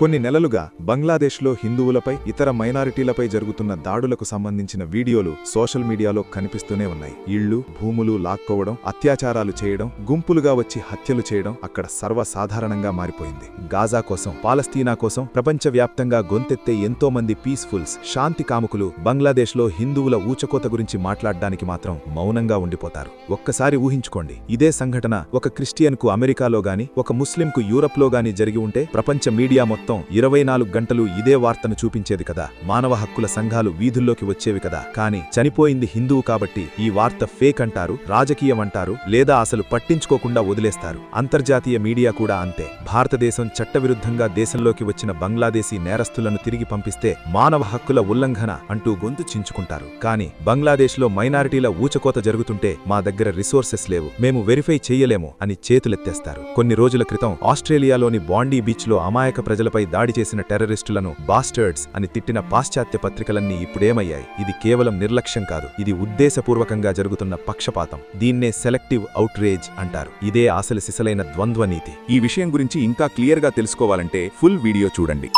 కొన్ని నెలలుగా బంగ్లాదేశ్లో హిందువులపై ఇతర మైనారిటీలపై జరుగుతున్న దాడులకు సంబంధించిన వీడియోలు సోషల్ మీడియాలో కనిపిస్తూనే ఉన్నాయి. ఇళ్ళు భూములు లాక్కోవడం అత్యాచారాలు చేయడం గుంపులుగా వచ్చి హత్యలు చేయడం అక్కడ సర్వసాధారణంగా మారిపోయింది. గాజా కోసం పాలస్తీనా కోసం ప్రపంచవ్యాప్తంగా గొంతెత్తే ఎంతో మంది పీస్ఫుల్స్ శాంతి కాముకులు బంగ్లాదేశ్లో హిందువుల ఊచకోత గురించి మాట్లాడడానికి మాత్రం మౌనంగా ఉండిపోతారు. ఒక్కసారి ఊహించుకోండి ఇదే సంఘటన ఒక క్రిస్టియన్కు అమెరికాలో గాని ఒక ముస్లింకు యూరప్లో గాని జరిగి ఉంటే ప్రపంచ మీడియా మొత్తం ఇరవై నాలుగు గంటలు ఇదే వార్తను చూపించేది కదా. మానవ హక్కుల సంఘాలు వీధుల్లోకి వచ్చేవి కదా. కానీ చనిపోయింది హిందువు కాబట్టి ఈ వార్త ఫేక్ అంటారు రాజకీయం అంటారు లేదా అసలు పట్టించుకోకుండా వదిలేస్తారు. అంతర్జాతీయ మీడియా కూడా అంతే. భారతదేశం చట్టవిరుద్ధంగా దేశంలోకి వచ్చిన బంగ్లాదేశీ నేరస్తులను తిరిగి పంపిస్తే మానవ హక్కుల ఉల్లంఘన అంటూ గొంతు చించుకుంటారు. కానీ బంగ్లాదేశ్లో మైనారిటీల ఊచకోత జరుగుతుంటే మా దగ్గర రిసోర్సెస్ లేవు. మేము వెరిఫై చెయ్యలేము అని చేతులెత్తేస్తారు. కొన్ని రోజుల క్రితం ఆస్ట్రేలియాలోని బాండీ బీచ్లో అమాయక ప్రజలపై దాడి చేసిన టెర్రరిస్టులను బాస్టర్డ్స్ అని తిట్టిన పాశ్చాత్య పత్రికలన్నీ ఇప్పుడేమయ్యాయి. ఇది కేవలం నిర్లక్ష్యం కాదు. ఇది ఉద్దేశపూర్వకంగా జరుగుతున్న పక్షపాతం. దీన్నే సెలెక్టివ్ అవుట్రేజ్ అంటారు. ఇదే ఆశల సిసలైన ద్వంద్వ నీతి ఈ విషయం గురించి ఇంకా క్లియర్గా తెలుసుకోవాలంటే ఫుల్ వీడియో చూడండి.